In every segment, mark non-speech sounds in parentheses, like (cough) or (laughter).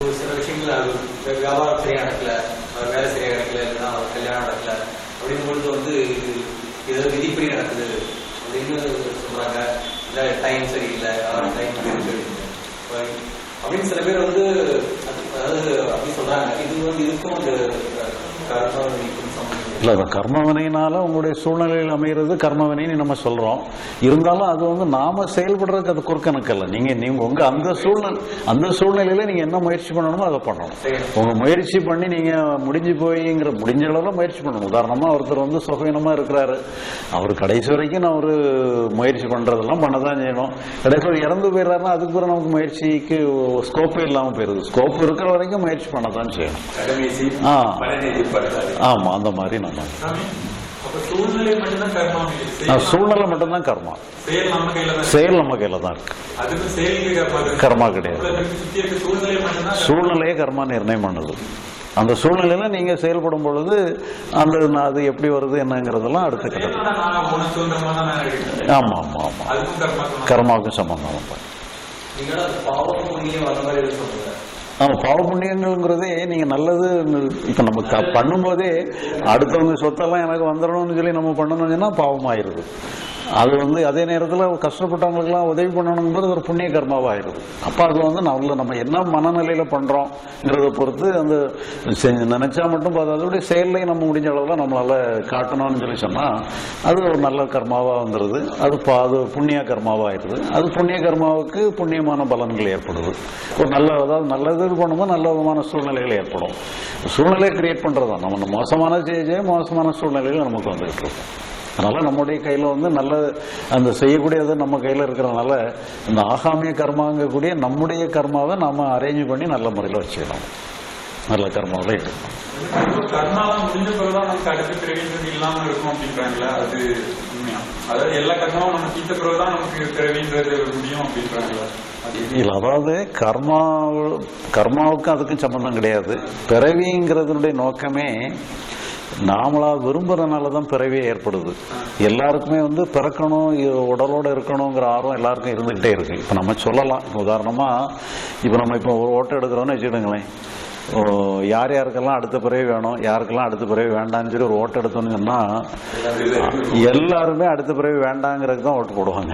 ஒரு சில விஷயங்கள் அது வியாபாரம் சரியா நடக்கல அவர் வேலை சரியா நடக்கல இல்லைன்னா அவர் கல்யாணம் நடக்கல அப்படிங்கும்போது வந்து இது இது விதிப்படி நடக்குது. அப்படின்னு சொல்றாங்க இல்ல டைம் சரியில்லை டைம் அப்படின்னு சில பேர் வந்து அதாவது அப்படி சொல்றாங்க. இது வந்து இதுக்கும் அந்த கர்ம விதிக்கும் இல்லை அது கர்மவினையினால உங்களுடைய சூழ்நிலையில் அமைகிறது கர்மவினைன்னு நம்ம சொல்றோம். இருந்தாலும் அது வந்து நாம செயல்படுறதுக்கு அது குறுக்கணக்கு இல்லை நீங்க நீங்க உங்க அந்த சூழ்நிலை அந்த சூழ்நிலையில நீங்க என்ன முயற்சி பண்ணணுமோ அதை பண்ணணும். உங்க முயற்சி பண்ணி நீங்க முடிஞ்சு போய்ங்கிற முடிஞ்ச அளவுல முயற்சி பண்ணணும். உதாரணமா ஒருத்தர் வந்து சுகவீனமா இருக்கிறாரு. அவர் கடைசி வரைக்கும் நான் ஒரு முயற்சி பண்றதெல்லாம் பண்ணதான் செய்யணும். கடைசி இறந்து போயிடுறாருன்னா அதுக்கு பிறகு நமக்கு முயற்சிக்கு ஸ்கோப்பே இல்லாம போயிருது. ஸ்கோப் இருக்கிற வரைக்கும் முயற்சி பண்ணதான் செய்யணும். ஆ. பலனை எதிர்பார்க்காது ஆமா அந்த மாதிரி அப்ப சூழ்நிலை மட்டும்தான் கர்மா செயல் நம்ம கையில தான் இருக்கு. கர்மா கிடையாது. சூழ்நிலையே கர்மா. நிர்ணயம் பண்ணுது. அந்த சூழ்நிலையில நீங்க செயல்படும் பொழுது அந்த நான் அது எப்படி வருது என்னங்கிறதெல்லாம் அடுத்த கட்டம் எடுக்கிறேன். ஆமா ஆமா ஆமா. கர்மாவுக்கும் சம்பந்தம் ஆமாம் ஆமா பாவ புண்ணியங்கள்ங்கிறதே நீங்க நல்லது இப்ப நம்ம க- பண்ணும்போதே அடுத்தவங்க சொத்தெல்லாம் எனக்கு வந்துடணும்னு சொல்லி நம்ம பண்ணணும்னா பாவமாயிருது. அது வந்து அதே நேரத்தில் கஷ்டப்பட்டவங்களுக்குலாம் உதவி பண்ணணுங்கிறது ஒரு புண்ணிய கர்மாவாக ஆயிடுது அப்போ அது வந்து நல்ல நம்ம என்ன மனநிலையில பண்றோங்கிறத பொறுத்து அந்த செஞ்சு நினைச்சா மட்டும் போதாது. அதோடைய செயல்லையும் நம்ம முடிஞ்ச அளவில் நம்மளால காட்டணும்னு சொல்லி சொன்னால் அது ஒரு நல்ல கர்மாவாக வந்துடுது அது பா- அது புண்ணிய கர்மாவாக ஆயிடுது அது புண்ணிய கர்மாவுக்கு புண்ணியமான பலன்கள் ஏற்படுது. ஒரு நல்ல அதாவது நல்லது பண்ணும்போது நல்ல விதமான சூழ்நிலைகள் ஏற்படும். சூழ்நிலையை கிரியேட் பண்றதுதான் நம்ம மோசமான செய்ய செய்ய மோசமான சூழ்நிலைகள் நமக்கு வந்துகிட்டு இருக்கும். அதனால நம்முடைய கையில வந்து நல்ல அந்த செய்யக்கூடியது நம்ம கையில இருக்கிறதுனால இந்த ஆகாமிய கர்மாங்கக்கூடிய நம்முடைய கர்மாவை நாம அரேஞ்ச் பண்ணி நல்ல முறையில் வச்சுக்கணும். நல்ல கர்மாவில் இருக்கும் இல்ல அதாவது கர்மா கர்மாவுக்கும் அதுக்கும் சம்பந்தம் கிடையாது. பிறவிங்கிறதுனுடைய நோக்கமே நாமளா விரும்புறதுனால தான் பிறவியே ஏற்படுது. எல்லாருக்குமே வந்து பிறக்கணும் உடலோட இருக்கணுங்கிற ஆர்வம் எல்லாருக்கும் இருந்துகிட்டே இருக்கு. இப்போ நம்ம சொல்லலாம். இப்ப உதாரணமா இப்போ நம்ம இப்போ ஒரு ஓட்டம் எடுக்கிறோம்னு வச்சுக்கிடுங்களேன் யார் யாருக்கெல்லாம் அடுத்த பிறகு வேணும் யாருக்கெல்லாம் அடுத்த பிறகு வேண்டாம்னு சொல்லி ஒரு ஓட்டு எடுத்தோன்னு சொன்னால் எல்லாருமே அடுத்த பிறகு வேண்டாங்கிறதுக்கு தான் ஓட்டு போடுவாங்க.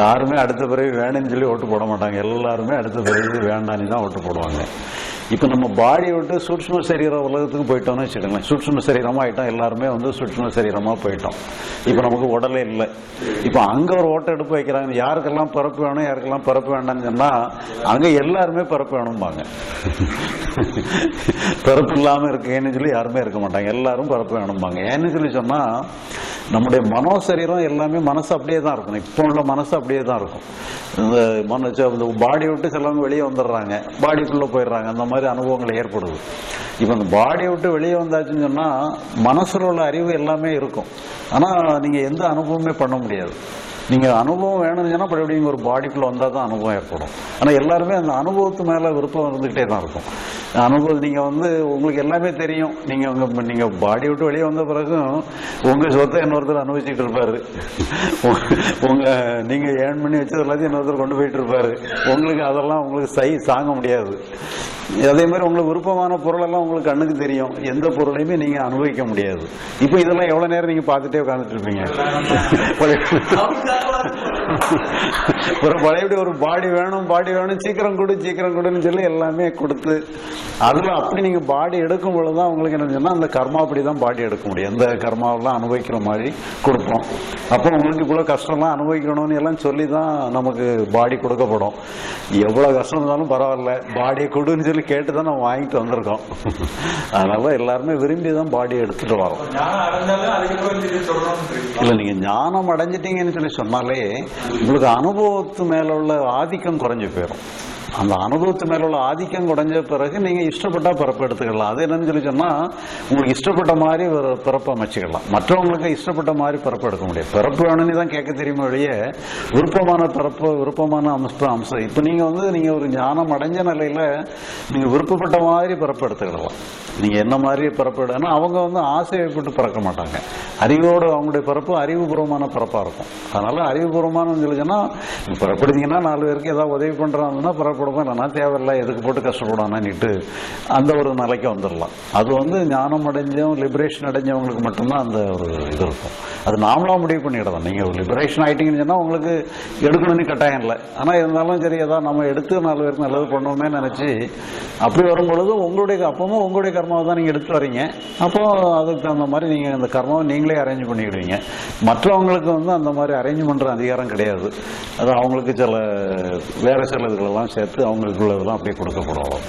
யாருமே அடுத்த பிறகு வேணும்னு சொல்லி ஓட்டு போட மாட்டாங்க. எல்லாருமே அடுத்த பிறகு வேண்டான்னு தான் ஓட்டு போடுவாங்க. இப்போ நம்ம பாடியை விட்டு சூட்சும சரீர உலகத்துக்கு போயிட்டோம்னு வச்சுக்கோங்களேன். சூட்சும சரீரமா ஆயிட்டோம் எல்லாருமே வந்து சூட்சும சரீரமா போயிட்டோம். இப்போ நமக்கு உடலே இல்லை. இப்போ அங்க ஒரு ஓட்ட எடுப்பு வைக்கிறாங்க யாருக்கெல்லாம் பிறப்பு வேணும் யாருக்கெல்லாம் பிறப்பு வேண்டாம்னு சொன்னா அங்க எல்லாருமே பிறப்பு வேணும்பாங்க. (laughs) பிறப்பு இல்லாம இருக்கேன்னு சொல்லி யாருமே இருக்க மாட்டாங்க. எல்லாரும் பிறப்பு வேணும்பாங்க. ஏன்னு சொல்லி சொன்னா நம்முடைய மனோ சரீரம் எல்லாமே மனசு அப்படியே தான் இருக்கும் இப்போ உள்ள மனசு அப்படியே தான் இருக்கும். இந்த மனசு இந்த பாடி விட்டு சிலவங்க வெளியே வந்துடுறாங்க. பாடிக்குள்ளே போயிடுறாங்க. அந்த மாதிரி அனுபவங்கள் ஏற்படுது. இப்போ அந்த பாடியை விட்டு வெளியே வந்தாச்சுன்னு சொன்னால் மனசில் உள்ள அறிவு எல்லாமே இருக்கும். ஆனால் நீங்கள் எந்த அனுபவமே பண்ண முடியாது. நீங்கள் அனுபவம் வேணும்னு சொன்னா மறுபடியும் ஒரு பாடிக்குள்ளே வந்தால் தான் அனுபவம் ஏற்படும். ஆனால் எல்லாருமே அந்த அனுபவத்து மேலே விருப்பம் இருந்துகிட்டே தான் இருக்கும். அனுபவம் நீங்க வந்து உங்களுக்கு எல்லாமே தெரியும். நீங்க உங்க நீங்க பாடி விட்டு வெளியே வந்த பிறகும் உங்க சொத்தை இன்னொருத்தர் அனுபவிச்சுட்டு இருப்பாரு. உங்க- உங்க நீங்க ஏர்ன் பண்ணி வச்சது எல்லாத்தையும் இன்னொருத்தர் கொண்டு போயிட்டு இருப்பாரு. உங்களுக்கு அதெல்லாம் உங்களுக்கு சை தாங்க முடியாது. அதே மாதிரி உங்களுக்கு விருப்பமான பொருள் எல்லாம் உங்களுக்கு கண்ணுக்கு தெரியும். எந்த பொருளையுமே நீங்க அனுபவிக்க முடியாது. இப்போ இதெல்லாம் எவ்வளவு நேரம் நீங்க பார்த்துட்டே உட்காந்துட்டு இருப்பீங்க? ஒரு பழையபடி ஒரு பாடி வேணும் பாடி வேணும் சீக்கிரம் கொடு சீக்கிரம் கொடுன்னு சொல்லி எல்லாமே கொடுத்து அதுல அப்படி நீங்க பாடி எடுக்கும் பொழுதுதான் உங்களுக்கு என்ன சொன்னா அந்த கர்மா அப்படி தான் பாடி எடுக்க முடியும். எந்த கர்மாவெல்லாம் அனுபவிக்கிற மாதிரி கொடுப்போம். அப்போ உங்களுக்கு இவ்வளவு கஷ்டம்லாம் அனுபவிக்கணும்னு எல்லாம் சொல்லி தான் நமக்கு பாடி கொடுக்கப்படும். எவ்வளவு கஷ்டம் இருந்தாலும் பரவாயில்ல. பாடியை கொடுன்னு சொல்லி கேட்டு தான் நம்ம வாங்கிட்டு வந்திருக்கோம். அதனால எல்லாருமே விரும்பி தான் பாடியை எடுத்துட்டு வரோம். இல்ல நீங்க ஞானம் அடைஞ்சிட்டீங்கன்னு சொல்லி சொன்னாலே உங்களுக்கு அனுபவத்து மேல உள்ள ஆதிக்கம் குறைஞ்சு போயிடும் அந்த அனுபவத்து மேல உள்ள ஆதிக்கம் குறைஞ்ச பிறகு நீங்க இஷ்டப்பட்டா பிறப்பு எடுத்துக்கலாம். அது என்னன்னு சொல்லி சொன்னா உங்களுக்கு இஷ்டப்பட்ட மாதிரி ஒரு பிறப்பு அமைச்சுக்கலாம். மற்றவங்களுக்கு இஷ்டப்பட்ட மாதிரி பிறப்பு எடுக்க முடியாது. பிறப்பு வேணும்னு தான் கேட்க தெரியுமா வழியே விருப்பமான பிறப்பு விருப்பமான அம்சம் அம்சம் இப்ப நீங்க வந்து நீங்க ஒரு ஞானம் அடைஞ்ச நிலையில நீங்க விருப்பப்பட்ட மாதிரி பிறப்பு எடுத்துக்கலாம். நீங்க என்ன மாதிரி பிறப்பு எடுனா அவங்க வந்து ஆசையப்பட்டு பிறக்க மாட்டாங்க. அறிவோடு அவங்களுடைய பிறப்பு அறிவுபூர்வமான பிறப்பா இருக்கும். அதனால அறிவுபூர்வமான சொல்லிச்சுன்னா பிறப்படுத்தீங்கன்னா நாலு பேருக்கு ஏதாவது உதவி பண்றாங்கன்னா பிறப்பு கொடுப்போம் இல்லைனா தேவையில்லை எதுக்கு போட்டு கஷ்டப்படானான்னுட்டு அந்த ஒரு நிலைக்கு வந்துடலாம். அது வந்து ஞானம் அடைஞ்சவங்க லிபரேஷன் அடைஞ்சவங்களுக்கு மட்டும்தான் அந்த ஒரு இது இருக்கும். அது நாமளாக முடிவு பண்ணிடலாம். நீங்கள் லிபரேஷன் ஆகிட்டீங்கன்னு சொன்னால் உங்களுக்கு எடுக்கணும்னு கட்டாயம் இல்லை. ஆனால் இருந்தாலும் சரி ஏதாவது நம்ம எடுத்து நாலு பேருக்கு நல்லது பண்ணுவோமே நினச்சி அப்படி வரும்பொழுது உங்களுடைய அப்பவும் உங்களுடைய கர்மாவை தான் நீங்கள் எடுத்துகிட்டு வரீங்க. அப்போ அதுக்கு தகுந்த மாதிரி நீங்கள் அந்த கர்மாவை நீங்களே அரேஞ்ச் பண்ணிக்கிடுவீங்க. மற்றவங்களுக்கு வந்து அந்த மாதிரி அரேஞ்ச் பண்ணுற அதிகாரம் கிடையாது. அது அவங்களுக்கு சில வேற சில இதுகளெல்லாம் சேர்த்து அவங்களுக்கு உள்ளதெல்லாம் அப்படியே கொடுக்கப்படும்.